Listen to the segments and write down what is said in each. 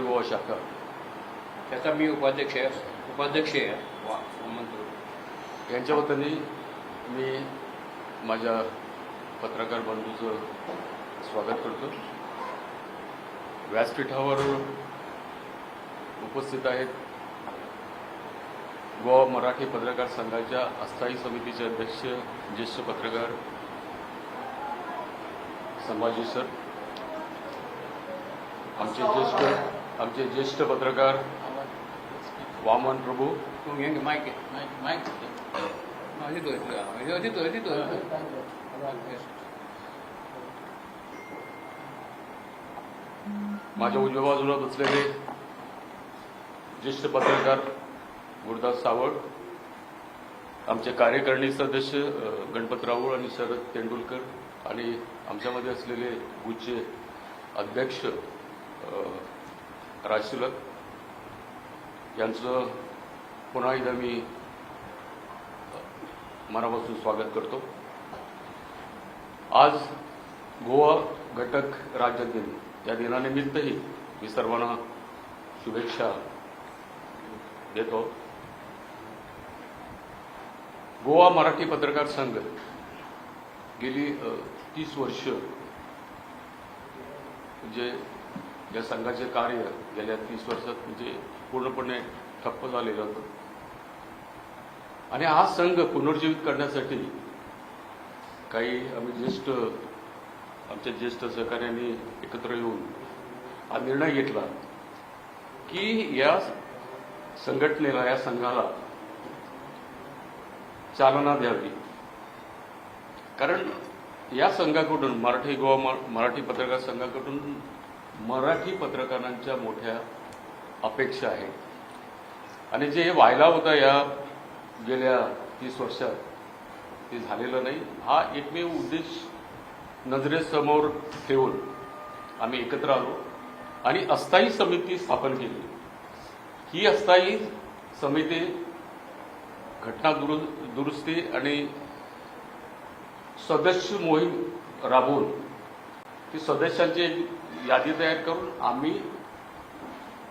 केरळ गोवा शाखा त्याचा मी उपाध्यक्ष आहे उपाध्यक्ष आहे. वा म्हणतो यांच्या वतीने मी माझ्या पत्रकार बंधूचं स्वागत करतो. व्यासपीठावर उपस्थित आहेत गोवा मराठी पत्रकार संघाच्या अस्थायी समितीचे अध्यक्ष ज्येष्ठ पत्रकार संभाजी सर आमचे ज्येष्ठ आमचे ज्येष्ठ पत्रकार वामन प्रभू. माईक देतो देतो देतो माझ्या उजव्या बाजूला बसलेले ज्येष्ठ पत्रकार गुरुदास सावळ आमचे कार्यकारिणी सदस्य गणपत राऊळ आणि शरद तेंडुलकर आणि आमच्यामध्ये असलेले गुच्चे अध्यक्ष अ, यांचं पुन्हा एकदा मी मनापासून स्वागत करतो. आज गोवा घटक राज्य दिन. या दिनानिमित्तही मी सर्वांना शुभेच्छा देतो. गोवा मराठी पत्रकार संघ गेली तीस वर्ष म्हणजे या संघाचे कार्य गेल्या तीस वर्षात म्हणजे पूर्णपणे ठप्प झालेलं होतं. आणि हा संघ पुनर्जीवित करण्यासाठी काही आम्ही ज्येष्ठ आमच्या ज्येष्ठ सहकार्यांनी एकत्र येऊन हा निर्णय घेतला की या संघटनेला या संघाला चालना द्यावी. कारण या संघाकडून मराठी गोवा मराठी पत्रकार संघाकडून मराठी पत्रकारांच्या मोठ्या अपेक्षा आहेत. आणि जे व्हायला होतं या गेल्या तीस वर्षात ते झालेलं नाही. हा एकमेव उद्देश नजरेसमोर ठेवून आम्ही एकत्र आलो आणि अस्थायी समिती स्थापन केली. ही अस्थायी समिती घटना दुरु दुरुस्ती आणि सदस्य मोहीम राबवून ती सदस्यांची यादी तयार करून आम्ही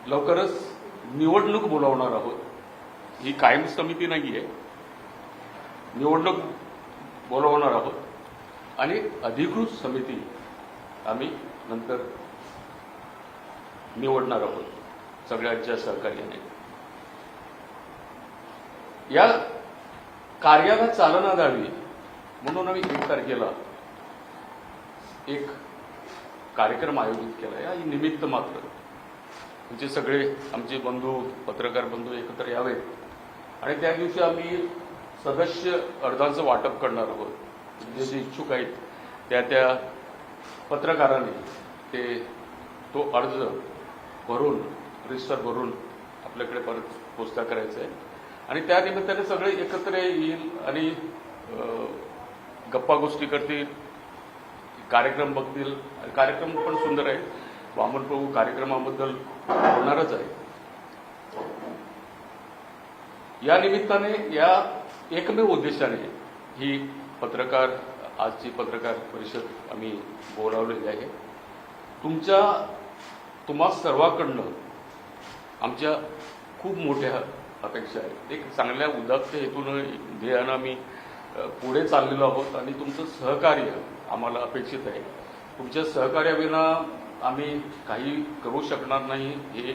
लवकरच निवडणूक बोलावणार आहोत. ही कायम समिती नाही आहे निवडणूक बोलवणार आहोत. आणि अधिकृत समिती आम्ही नंतर निवडणार आहोत. सगळ्यांच्या सहकार्याने. या कार्याला चालना द्यावी म्हणून आम्ही एक तारखेला एक कार्यक्रम आयोजित केला या निमित्त मात्र. म्हणजे सगळे आमचे बंधू पत्रकार बंधू एकत्र यावेत आणि त्या दिवशी आम्ही सदस्य अर्जांचं वाटप करणार आहोत. जे जे इच्छुक आहेत त्या त्या पत्रकारांनी ते तो अर्ज भरून रजिस्टर भरून आपल्याकडे परत पोचता करायचं आहे आणि त्या निमित्ताने सगळे एकत्र येईल आणि गप्पा गोष्टी करतील. कार्यक्रम बघतील. कार्यक्रम पण सुंदर आहे. वामन प्रभू कार्यक्रमाबद्दल बोलणारच आहे. या निमित्ताने या एकमेव उद्देशाने ही पत्रकार आजची पत्रकार परिषद आम्ही बोलावलेली आहे. तुमच्या तुम्हा सर्वांकडनं आमच्या खूप मोठ्या अपेक्षा आहेत. एक चांगल्या उदात्त हेतून ध्येयानं आम्ही पुढे चाललेलो आहोत आणि तुमचं सहकार्य आम्हाला अपेक्षित आहे. तुमच्या सहकार्याविना आम्ही काही करू शकणार नाही हे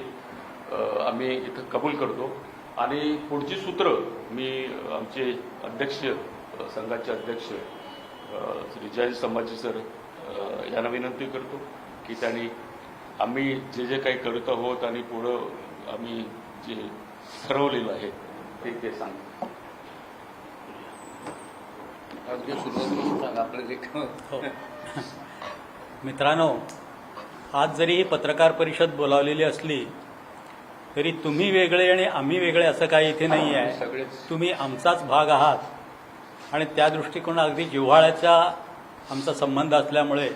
आम्ही इथं कबूल करतो. आणि पुढची सूत्र मी आमचे अध्यक्ष संघाचे अध्यक्ष श्री जय संभाजी सर यांना विनंती करतो की त्यांनी आम्ही जे जे काही करत आहोत आणि पुढं आम्ही जे ठरवलेलं आहे ते ते सांगतो अगदी सुरुवातीपासून सांगा आपलं जे काय- हो. मित्रांनो आज जरी ही पत्रकार परिषद बोलावलेली असली तरी तुम्ही वेगळे आणि आम्ही वेगळे असं काही इथे नाही आहे. तुम्ही आमचाच भाग आहात. आणि त्या दृष्टिकोन अगदी जिव्हाळ्याचा आमचा संबंध असल्यामुळे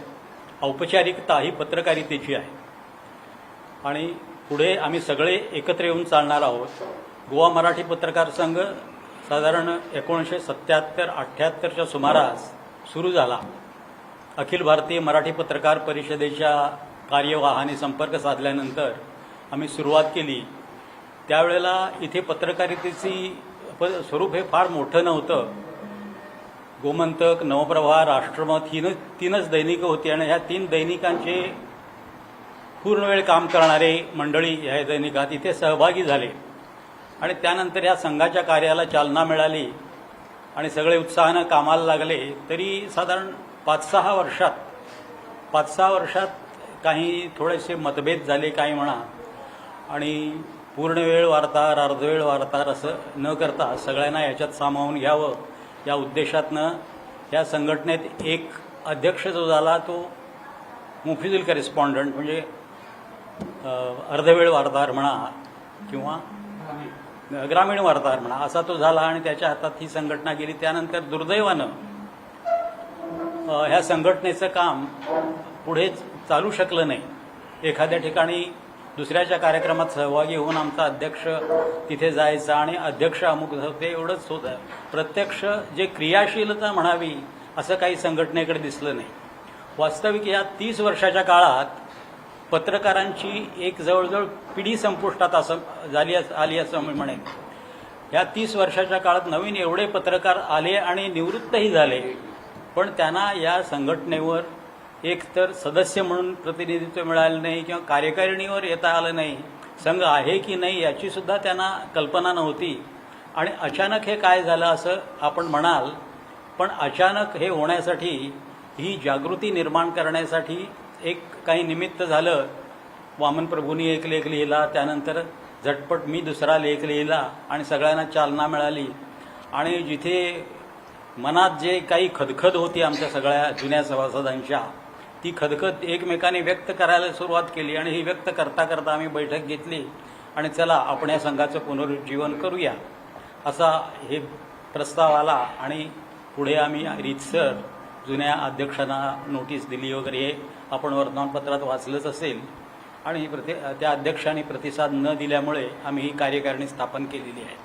औपचारिकता ही पत्रकारितेची आहे. आणि पुढे आम्ही सगळे एकत्र येऊन चालणार आहोत. गोवा मराठी पत्रकार संघ साधारण एकोणीसशे सत्याहत्तर अठ्ठ्याहत्तरच्या सुमारास सुरू झाला. अखिल भारतीय मराठी पत्रकार परिषदेच्या कार्यवाहाने संपर्क साधल्यानंतर आम्ही सुरुवात केली. त्यावेळेला इथे पत्रकारितेची प स्वरूप हे फार मोठं नव्हतं. गोमंतक नवप्रभा राष्ट्रमत ही तीनच दैनिकं होती आणि ह्या तीन दैनिकांचे पूर्ण वेळ काम करणारे मंडळी ह्या दैनिकात इथे सहभागी झाले. आणि त्यानंतर या संघाच्या कार्याला चालना मिळाली आणि सगळे उत्साहानं कामाला लागले तरी साधारण पाच सहा वर्षात पाच सहा वर्षात काही थोडेसे मतभेद झाले काही म्हणा. आणि पूर्ण वेळ वार्ताहर अर्धवेळ वार्ताहर असं न करता सगळ्यांना याच्यात सामावून घ्यावं या उद्देशातनं या संघटनेत एक अध्यक्ष जो झाला तो मुफिजुल करेस्पॉन्डंट म्हणजे अर्धवेळ वार्ताहर म्हणा किंवा ग्रामीण वार्ताहर म्हणा असा तो झाला आणि त्याच्या हातात ही संघटना गेली. त्यानंतर दुर्दैवानं ह्या संघटनेचं काम पुढे चालू शकलं नाही. एखाद्या ठिकाणी दुसऱ्याच्या कार्यक्रमात सहभागी होऊन आमचा अध्यक्ष तिथे जायचा आणि अध्यक्ष अमुक होते एवढंच होतं. प्रत्यक्ष जे क्रियाशीलता म्हणावी असं काही संघटनेकडे दिसलं नाही. वास्तविक या तीस वर्षाच्या काळात पत्रकारांची एक जवळजवळ पिढी संपुष्टात असं झाली अस- आली असं मी म्हणेन. ह्या तीस वर्षाच्या काळात नवीन एवढे पत्रकार आले आणि निवृत्तही झाले. पण त्यांना या संघटनेवर एक तर सदस्य म्हणून प्रतिनिधित्व मिळालं नाही किंवा कार्यकारिणीवर येता आलं नाही. संघ आहे की नाही याची सुद्धा त्यांना कल्पना नव्हती. आणि अचानक हे काय झालं असं आपण म्हणाल पण अचानक हे होण्यासाठी ही जागृती निर्माण करण्यासाठी एक काही निमित्त झालं वामन प्रभूंनी एक लेख लिहिला त्यानंतर झटपट मी दुसरा लेख लिहिला आणि सगळ्यांना चालना मिळाली. आणि जिथे मनात जे काही खदखद होती आमच्या सगळ्या जुन्या सभासदांच्या ती खदखद एकमेकांनी व्यक्त करायला सुरुवात केली आणि ही व्यक्त करता करता आम्ही बैठक घेतली आणि चला आपण या संघाचं पुनरुज्जीवन करूया. असा हे प्रस्ताव आला आणि पुढे आम्ही रीतसर जुन्या अध्यक्षांना नोटीस दिली वगैरे. हे आपण वर्तमानपत्रात वाचलंच असेल आणि प्रति त्या अध्यक्षांनी प्रतिसाद न दिल्यामुळे आम्ही ही कार्यकारिणी स्थापन केलेली आहे.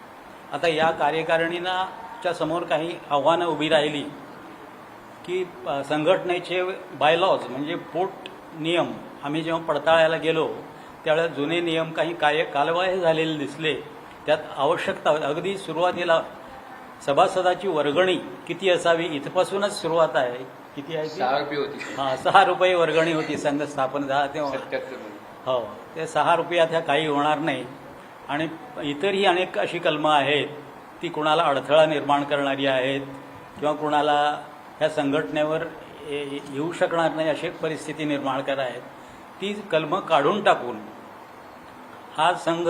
आता या कार्यकारिणीना च्या समोर काही आव्हानं उभी राहिली की संघटनेचे बायलॉज म्हणजे पोट नियम आम्ही जेव्हा पडताळायला गेलो त्यावेळेला जुने नियम काही काय कालवाही झालेले दिसले. त्यात आवश्यकता अगदी सुरुवातीला सभासदाची वर्गणी किती असावी इथपासूनच सुरुवात आहे. किती आहे ती? सहा रुपये होती. हा सहा रुपये वर्गणी होती संघ स्थापन झाला तेव्हा. सत्याहत्तर हो ते सहा रुपयात ह्या काही होणार नाही. आणि इतरही अनेक अशी कलमं आहेत ती कुणाला अडथळा निर्माण करणारी आहेत किंवा कुणाला ह्या संघटनेवर ये- येऊ शकणार नाही अशी परिस्थिती निर्माण करत आहेत. ती कलमं काढून टाकून हा संघ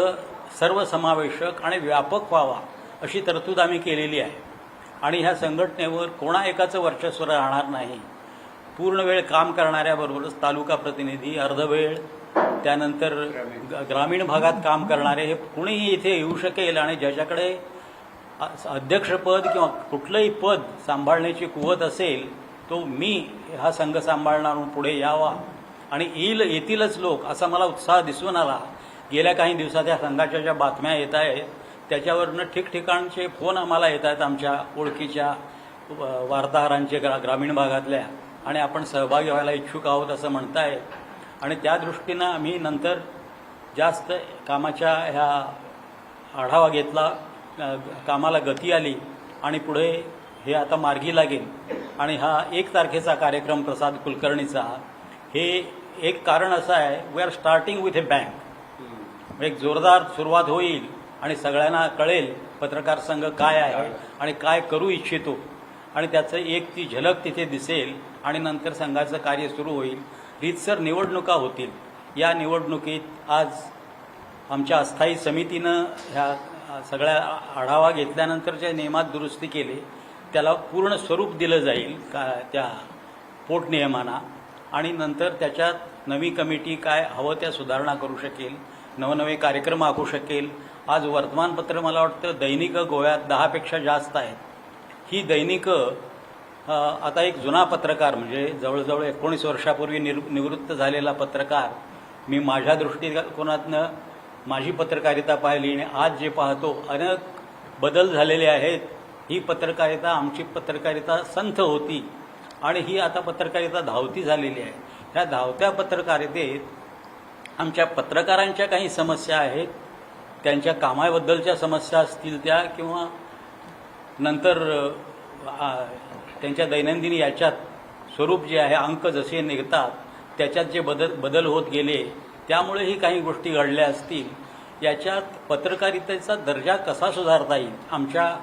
सर्वसमावेशक आणि व्यापक व्हावा अशी तरतूद आम्ही केलेली आहे. आणि ह्या संघटनेवर कोणा एकाचं वर्चस्व राहणार नाही. पूर्ण वेळ काम करणाऱ्याबरोबरच तालुका प्रतिनिधी अर्धवेळ त्यानंतर ग्रामीण भागात काम करणारे हे कुणीही इथे येऊ शकेल आणि ज्याच्याकडे अध्यक्षपद किंवा कुठलंही पद सांभाळण्याची कुवत असेल तो मी हा संघ सांभाळणार पुढे यावा. आणि येईल येतीलच लोक असा मला उत्साह दिसून आला. गेल्या काही दिवसात या संघाच्या ज्या बातम्या येत आहेत त्याच्यावरनं ठिकठिकाणचे फोन आम्हाला येत आहेत आमच्या ओळखीच्या वार्ताहरांचे ग्रा ग्रामीण भागातल्या. आणि आपण सहभागी व्हायला इच्छुक आहोत असं म्हणताय. आणि त्या दृष्टीनं आम्ही नंतर जास्त कामाच्या ह्या आढावा घेतला कामाला गती आली आणि पुढे हे आता मार्गी लागेल. आणि हा एक तारखेचा कार्यक्रम प्रसाद कुलकर्णीचा हे एक कारण असं आहे we are starting with a bank एक जोरदार सुरुवात होईल. आणि सगळ्यांना कळेल पत्रकार संघ काय आहे आणि काय करू इच्छितो. आणि त्याचं एक ती झलक तिथे दिसेल आणि नंतर संघाचं कार्य सुरू होईल. रीतसर निवडणुका होतील. या निवडणुकीत आज आमच्या अस्थायी समितीनं ह्या सगळ्या आढावा घेतल्यानंतर जे नियमात दुरुस्ती केली. त्याला पूर्ण स्वरूप दिलं जाईल का त्या पोटनियमांना आणि नंतर त्याच्यात नवी कमिटी काय हवं त्या सुधारणा करू शकेल. नवनवे कार्यक्रम आखू शकेल. आज वर्तमानपत्र मला वाटतं दैनिकं गोव्यात दहापेक्षा जास्त आहेत. ही दैनिकं आता एक जुना पत्रकार म्हणजे जवळजवळ एकोणीस वर्षापूर्वी निर निवृत्त झालेला पत्रकार मी माझ्या दृष्टिकोनातनं माझी पत्रकारिता पाहिली आणि आज जे पाहतो अनेक बदल झालेले आहेत. ही पत्रकारिता आमची पत्रकारिता संथ होती आणि ही आता पत्रकारिता धावती झालेली आहे. ह्या धावत्या पत्रकारितेत आमच्या पत्रकारांच्या काही समस्या आहेत. त्यांच्या कामाबद्दलच्या समस्या असतील त्या किंवा नंतर त्यांच्या दैनंदिन याच्यात स्वरूप जे आहे अंक जसे निघतात त्याच्यात जे बदल बदल होत गेले त्यामुळेही काही गोष्टी घडल्या असतील. याच्यात पत्रकारितेचा दर्जा कसा सुधारता येईल? आमच्या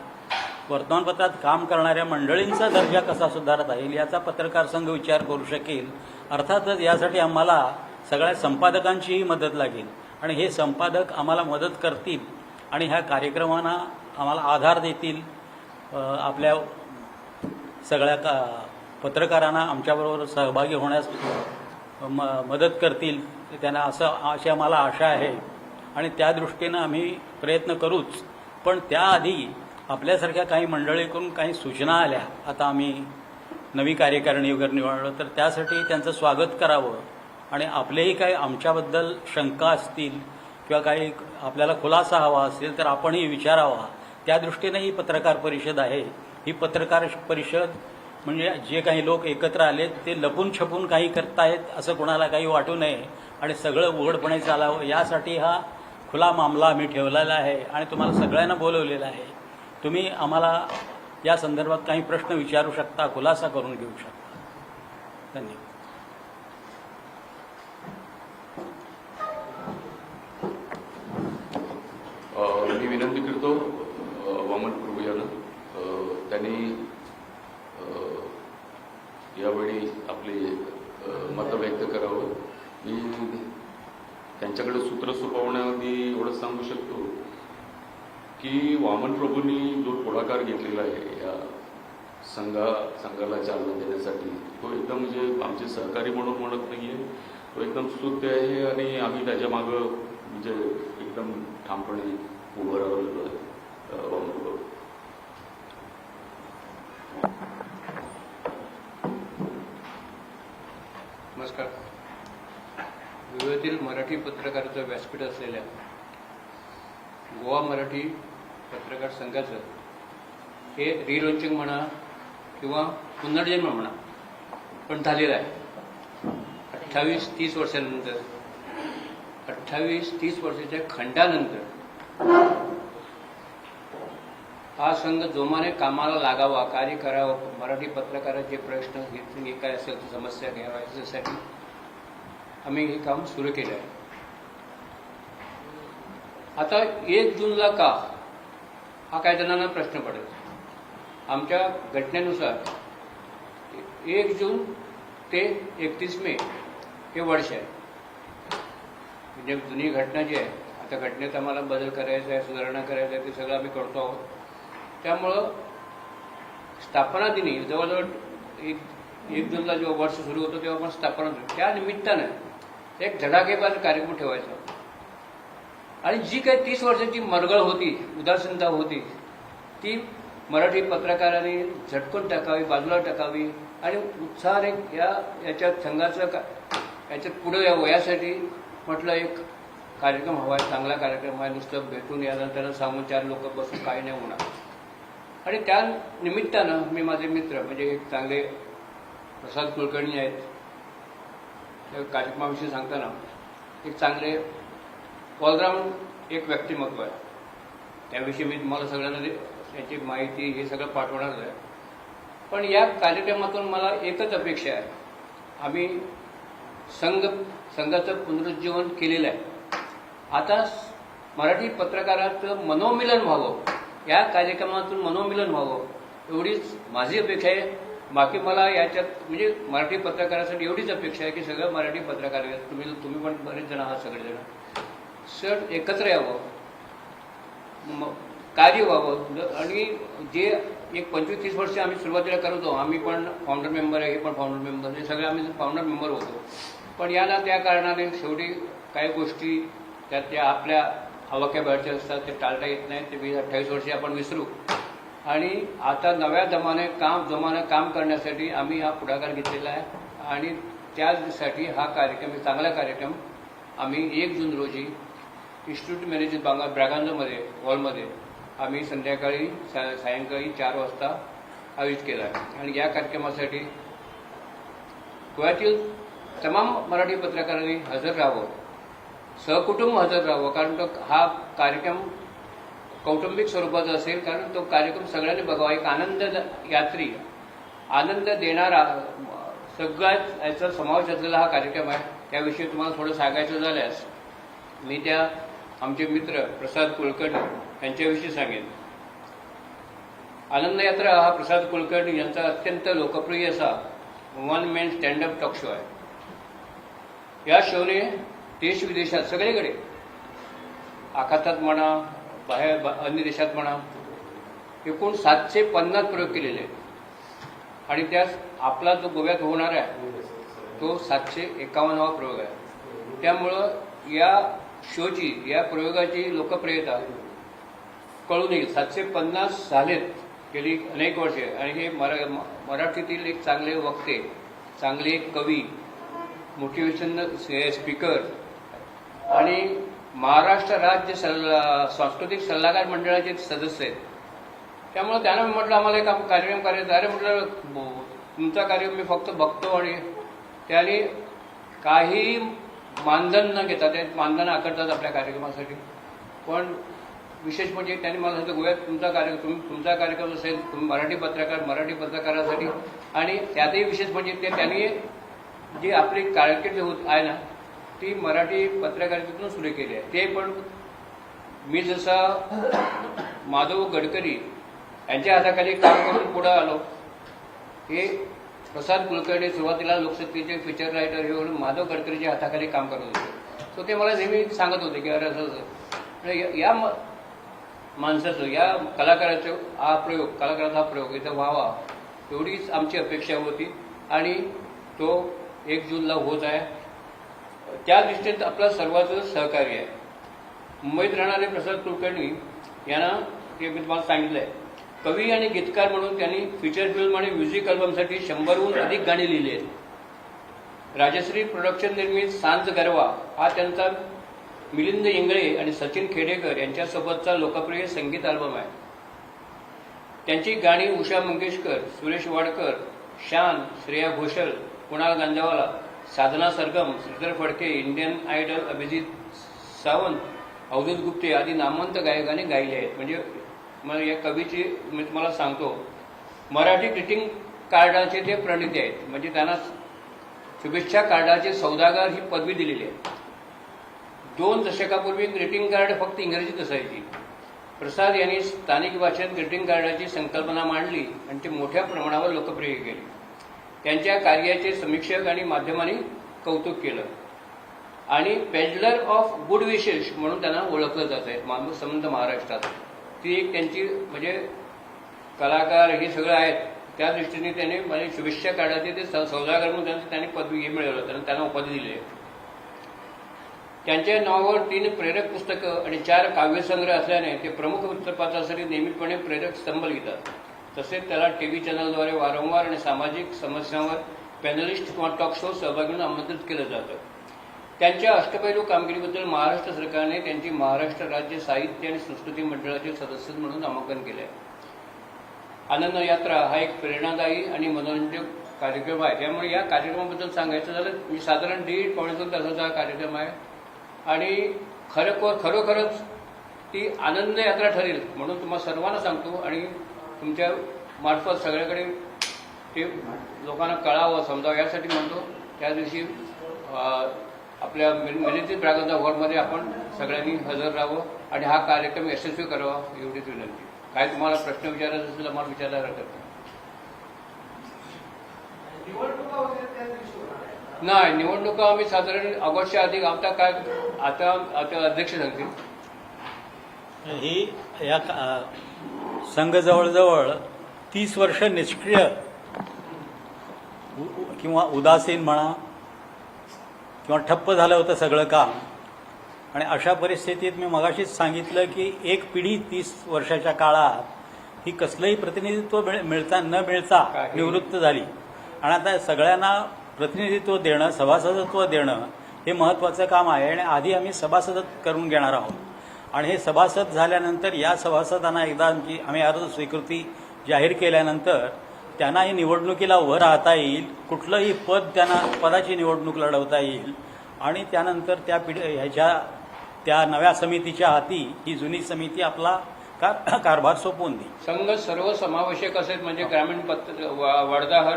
वर्तमानपत्रात काम करणाऱ्या मंडळींचा दर्जा कसा सुधारता येईल? याचा पत्रकार संघ विचार करू शकेल. अर्थातच यासाठी आम्हाला सगळ्या संपादकांचीही मदत लागेल. आणि हे संपादक आम्हाला मदत करतील आणि ह्या कार्यक्रमांना आम्हाला आधार देतील. आपल्या सगळ्या का पत्रकारांना आमच्याबरोबर सहभागी होण्यास म मदत करतील. त्यांना असं अशी आम्हाला आशा आहे. आणि त्या दृष्टीनं आम्ही प्रयत्न करूच. पण त्याआधी आपल्यासारख्या काही मंडळीकडून काही सूचना आल्या. आता आम्ही नवी कार्यकारिणी वगैरे निवडलं तर त्यासाठी त्यांचं स्वागत करावं. आणि आपलेही काही आमच्याबद्दल शंका असतील किंवा काही आपल्याला खुलासा हवा असेल तर आपणही विचारावा. त्या दृष्टीने ही पत्रकार परिषद आहे. ही पत्रकार परिषद म्हणजे जे काही लोक एकत्र आलेत ते लपून छपून काही करतायत असं कोणाला काही वाटू नये आणि सगळं उघडपणे चालावं यासाठी हा खुला मामला आम्ही ठेवलेला आहे आणि तुम्हाला सगळ्यांना बोलवलेला आहे. तुम्ही आम्हाला या संदर्भात काही प्रश्न विचारू शकता खुलासा करून घेऊ शकता. धन्यवाद अ, मी विनंती करतो अ, वामन प्रभू यांना अ, त्यांनी अ, यावेळी आपली अ, मतं व्यक्त करावं मी त्यांच्याकडे सूत्र सोपवण्याआधी एवढंच सांगू शकतो की वामन प्रभूंनी जो पुढाकार घेतलेला आहे या संघा संघाला चालना देण्यासाठी. तो एकदम म्हणजे आमचे सहकारी म्हणून म्हणत नाहीये. तो एकदम स्तुत्य आहे आणि आम्ही त्याच्या मागं म्हणजे एकदम ठामपणे उभं राहिलेलो आहे. नमस्कार. गोव्यातील मराठी पत्रकाराचं व्यासपीठ असलेल्या गोवा मराठी पत्रकार संघाचं हे रिलॉन्चिंग म्हणा किंवा पुनर्जन्म म्हणा पण झालेला आहे. अठ्ठावीस तीस वर्षानंतर अठ्ठावीस तीस वर्षाच्या खंडानंतर हा संघ जोमाने कामाला लागावा कार्य करावं मराठी पत्रकाराचे प्रश्न घेतले काय असेल तर समस्या घ्यावा याच्यासाठी आम्ही हे काम सुरू केलं आहे. आता एक जूनला का? हा काय जणांना प्रश्न पडेल. आमच्या घटनेनुसार एक जून ते एकतीस मे हे वर्ष आहे. म्हणजे जुनी घटना जी आहे आता घटनेत आम्हाला बदल करायचा आहे सुधारणा करायचं आहे ते सगळं आम्ही करतो आहोत. त्यामुळं स्थापना दिनी जवळजवळ एक एक जूनला जेव्हा वर्ष सुरू होतं तेव्हा आपण स्थापना त्या निमित्तानं एक धडाकेबाज कार्यक्रम ठेवायचा आणि जी काही तीस वर्षाची मरगळ होती उदासीनता होती ती मराठी पत्रकारांनी झटकून टाकावी बाजूला टाकावी आणि उत्साहाने या याच्यात संघाचं का याच्यात पुढं यावं यासाठी म्हटलं एक कार्यक्रम हवा आहे चांगला कार्यक्रम आहे नुसतं भेटून याला त्याला सांगून चार लोक बसून काही नाही होणार. आणि त्या निमित्तानं मी माझे मित्र म्हणजे एक चांगले प्रसाद कुलकर्णी आहेत त्या कार्यक्रमाविषयी सांगताना एक चांगले ऑलराऊंड एक व्यक्तिमत्व आहे. त्याविषयी मी तुम्हाला सगळ्यांना त्याची माहिती हे सगळं पाठवणार आहे. पण या कार्यक्रमातून मला एकच अपेक्षा आहे. आम्ही संघ संघाचं पुनरुज्जीवन केलेलं आहे. आता मराठी पत्रकाराचं मनोमिलन व्हावं या कार्यक्रमातून मनोमिलन व्हावं एवढीच माझी अपेक्षा आहे. बाकी मला याच्यात म्हणजे मराठी पत्रकारासाठी एवढीच अपेक्षा आहे की सगळं मराठी पत्रकार आहेत. तुम्ही तुम्ही पण बरेच जण आहात सगळेजण. सर एकत्र यावं. कार्य व्हावं. आणि जे एक पंचवीस तीस वर्ष आम्ही सुरुवातीला करत होतो आम्ही पण फाउंडर मेंबर आहे हे पण फाउंडर मेंबर हे सगळे आम्ही फाउंडर मेंबर होतो. पण याला त्या कारणाने शेवटी काही गोष्टी त्या त्या आपल्या आवाक्याबाहेरच्या असतात ते टाळता येत नाही ते वीस अठ्ठावीस वर्षे आपण विसरू. आणि आता नव्या जमाने काम जमाने काम करण्यासाठी आम्ही हा पुढाकार घेतलेला आहे. आणि त्यासाठी हा कार्यक्रम चांगला कार्यक्रम आम्ही एक जून रोजी इन्स्टिट्यूट मॅनेजमेंट बांगा ब्रॅगांजोमध्ये हॉलमध्ये आम्ही संध्याकाळी सा सायंकाळी चार वाजता आयोजित केला आहे. आणि या कार्यक्रमासाठी गोव्यातील तमाम मराठी पत्रकारांनी हजर राहावं सहकुटुंब हजर राहावं कारण तो हा कार्यक्रम कौटुंबिक स्वरूपाचा असेल कारण तो कार्यक्रम सगळ्यांनी बघावा. एक आनंद यात्री आनंद देणारा सगळ्यात याचा समावेश असलेला हा कार्यक्रम आहे. त्याविषयी तुम्हाला थोडं सांगायचं झाल्यास मी त्या आमचे मित्र प्रसाद कुलकर्णी यांच्याविषयी सांगेन. आनंद यात्रा हा प्रसाद कुलकर्णी यांचा अत्यंत लोकप्रिय असा one man standup talk show आहे. या शोने देश विदेशात सगळीकडे आखातात म्हणा बाहेर अन्य देशात म्हणा एकूण सातशे पन्नास प्रयोग केलेले आहेत. आणि त्यात आपला जो गोव्यात होणार आहे तो सातशे एकावन्नवा प्रयोग आहे. त्यामुळं या शोची या प्रयोगाची लोकप्रियता कळून येईल. सातशे पन्नास झालेत गेली अनेक वर्षे. आणि हे मरा मराठीतील एक चांगले वक्ते चांगले कवी मोटिवेशन स्पीकर आणि महाराष्ट्र राज्य सल्ला सांस्कृतिक सल्लागार मंडळाचे सदस्य आहेत. त्यामुळे त्यांना मी म्हटलं आम्हाला एक आम- कार्यक्रम करायचा अरे म्हटलं तुमचा कार्यक्रम मी फक्त बघतो आणि त्याने काही मानधन न घेता ते मानधन आकारतात आपल्या कार्यक्रमासाठी. पण विशेष म्हणजे त्यांनी मला सांगितलं गोव्यात तुमचा कार्यक्रम तुम्ही तुमचा कार्यक्रम असेल तुम्ही मराठी पत्रकार मराठी पत्रकारासाठी. आणि त्यातही विशेष म्हणजे ते त्यांनी जी आपली कारकीर्द होत आहे ना ती मराठी पत्रकारितेतून सुरू केली आहे. ते पण मी जसा माधव गडकरी यांच्या हाताखाली काम करून पुढं आलो हे प्रसाद कुलकर्णी सुरुवातीला लोकशक्तीचे फीचर रायटर हे म्हणून माधव गडकरीच्या हाताखाली काम करत होते. सो ते मला नेहमी सांगत होते की अरे असं असं. म्हणजे या- या म- माणसाचं या कलाकाराचं हा प्रयोग कलाकाराचा हा प्रयोग इथं व्हावा एवढीच आमची अपेक्षा होती. आणि तो एक जूनला होत आहे. त्या दृष्टीत आपला सर्वांचं सहकार्य आहे. मुंबईत राहणारे प्रसाद कुलकर्णी यांना ते मी तुम्हाला सांगितलं आहे कवी आणि गीतकार म्हणून त्यांनी फीचर फिल्म आणि म्युझिक अल्बमसाठी शंभरहून अधिक गाणी लिहिली आहेत. राजश्री प्रोडक्शन निर्मित सांज गरवा हा त्यांचा मिलिंद इंगळे आणि सचिन खेडेकर यांच्यासोबतचा लोकप्रिय संगीत अल्बम आहे. त्यांची गाणी उषा मंगेशकर सुरेश वाडकर शान श्रेया घोषल कुणाल गांजावाला साधना सरगम श्रीधर फडके इंडियन आयडल अभिजित सावंत अवधूत गुप्ते आदी नामवंत गायकांनी गायले आहेत. म्हणजे मला या कवीची मी तुम्हाला सांगतो मराठी ग्रीटिंग कार्डाचे ते प्रणिते आहेत. म्हणजे त्यांना शुभेच्छा कार्डाचे सौदागर ही पदवी दिलेली आहे. दोन दशकापूर्वी ग्रीटिंग कार्ड फक्त इंग्रजीत असायची. प्रसाद यांनी स्थानिक भाषेत ग्रीटिंग कार्डाची संकल्पना मांडली आणि ती मोठ्या प्रमाणावर लोकप्रिय केली. त्यांच्या कार्याचे समीक्षक आणि माध्यमांनी कौतुक केलं. आणि पेडलर ऑफ गुड विशेष म्हणून त्यांना ओळखलं जात आहे. संबंध महाराष्ट्रात. ती एक त्यांची म्हणजे कलाकार हे सगळं आहेत त्या दृष्टीने त्यांनी म्हणजे शुभेच्छा कार्डाचे ते स- सौदागर म्हणून त्यांचं त्यांनी पदवी हे मिळवलं त्यांना त्यांना उपाधी दिली. आहे त्यांच्या नावावर तीन प्रेरक पुस्तकं आणि चार काव्यसंग्रह असल्याने ते प्रमुख वृत्तपत्रासाठी नियमितपणे प्रेरक स्तंभ लिहितात. तसेच त्याला टीव्ही चॅनलद्वारे वारंवार आणि सामाजिक समस्यांवर पॅनलिस्ट किंवा टॉक शो सहभागी आमंत्रित केलं जातं. त्यांच्या अष्टपैलू कामगिरीबद्दल महाराष्ट्र सरकारने त्यांची महाराष्ट्र राज्य साहित्य आणि संस्कृती मंडळाचे सदस्य म्हणून नामांकन केले आहे आनंद यात्रा हा एक प्रेरणादायी आणि मनोरंजक कार्यक्रम आहे. त्यामुळे या कार्यक्रमाबद्दल सांगायचं झालं मी साधारण दीड पावणे दोन तासाचा हा कार्यक्रम आहे. आणि खरोखर खरोखरच ती आनंद यात्रा ठरेल म्हणून तुम्हाला सर्वांना सांगतो आणि तुमच्या मार्फत सगळ्याकडे ते लोकांना कळावं समजावं यासाठी म्हणतो. त्या दिवशी आपल्या मिलिटरी ब्रागंदा हॉलमध्ये आपण सगळ्यांनी हजर राहावं आणि हा कार्यक्रम यशस्वी करावा एवढीच विनंती. काय तुम्हाला प्रश्न विचारायचा असेल तर मला विचारायला हरकत नाही. नाही निवडणुका आम्ही साधारण ऑगस्टच्या आधी आता काय आता आता अध्यक्ष सांगतील ही या संघ जवळजवळ तीस वर्ष निष्क्रिय किंवा उदासीन म्हणा किंवा ठप्प झालं होतं सगळं काम आणि अशा परिस्थितीत मी मगाशीच सांगितलं की एक पिढी तीस वर्षाच्या काळात ही कसलंही प्रतिनिधित्व मिळ- मिळता न मिळता. निवृत्त झाली आणि आता सगळ्यांना प्रतिनिधित्व देणं सभासदत्व देणं हे महत्त्वाचं काम आहे आणि आधी आम्ही सभासद करून घेणार आहोत आणि हे सभासद झाल्यानंतर या सभासदांना एकदा आमची आम्ही अर्ज स्वीकृती जाहीर केल्यानंतर त्यांनाही निवडणुकीला उभं राहता येईल. कुठलंही पद त्यांना पदाची निवडणूक लढवता येईल. आणि त्यानंतर त्या पिढी ह्याच्या त्या नव्या समितीच्या हाती ही जुनी समिती आपला कार कारभार सोपवून देईल. संघ सर्व समावेशक असेल म्हणजे ग्रामीण पत्र वा- वार्ताहर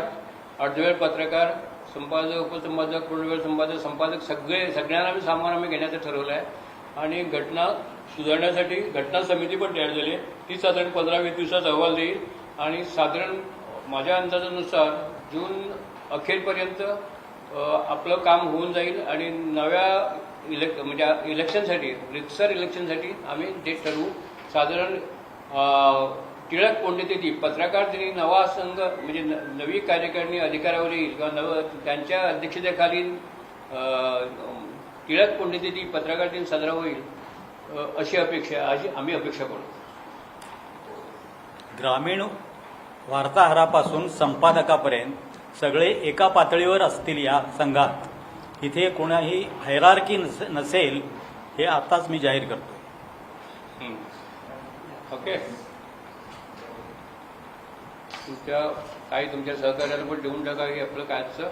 अर्धवेळ पत्रकार संपादक उपसंपादक पूर्णवेळ संपादक संपादक सगळे सगळ्यांना सामान आम्ही घेण्याचं ठरवलं आहे आणि घटना सुधारण्यासाठी घटना समिती पण तयार झाली आहे. ती साधारण पंधरा वीस दिवसात अहवाल देईल. आणि साधारण माझ्या अंदाजानुसार जून अखेरपर्यंत आपलं काम होऊन जाईल आणि नव्या इलेक् म्हणजे इलेक्शनसाठी रिक्सर इलेक्शनसाठी आम्ही डेट ठरवू. साधारण अ, टिळक पुण्यतिथी पत्रकार दिनी नवा संघ म्हणजे न- नवी कार्यकारिणी अधिकारावर येईल किंवा नव त्यांच्या अध्यक्षतेखाली टिळक पुण्यतिथी पत्रकार दिन साजरा होईल अशी अपेक्षा अशी आम्ही अपेक्षा करू ग्रामीण वार्ताहरापासून संपादकापर्यंत सगळे एका पातळीवर असतील या संघात. इथे कोणाही हैरारकी नस- नसेल हे आताच मी जाहीर करतो. ओके. तुमच्या काही तुमच्या सहकार्याला पण देऊन टाका की आपलं कायचं